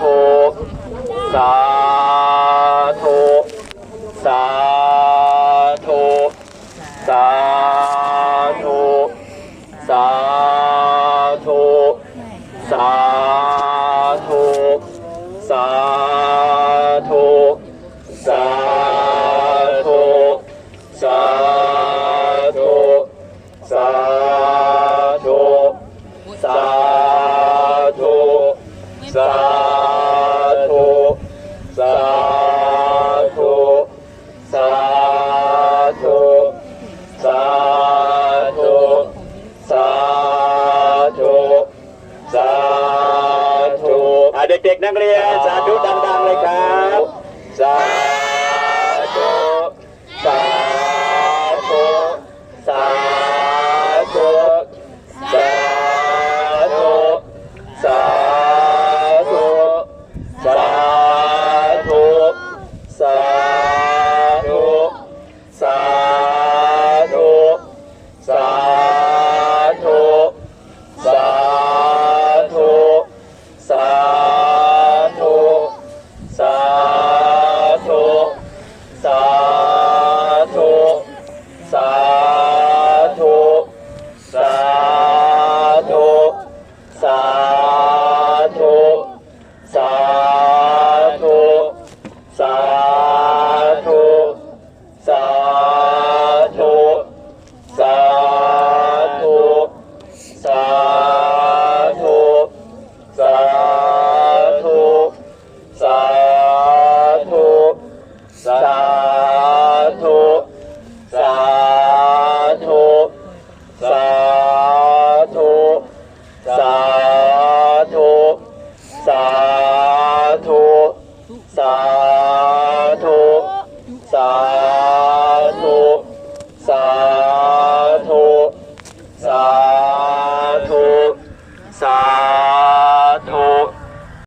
ธุ สาธุ สาธุ สาธุ สาธุ สาธุ สาธุ สาธุ สาธุ สาธุ สาธุ สาธุ ด็กๆนักเรียน สาธุดังๆเลยครับ สาธุาธุสาธุสาธุสาธุสาธุสาธุสาธุสาธุสาธุ ธุสาธุสาธุสาธุสาธุสาธุ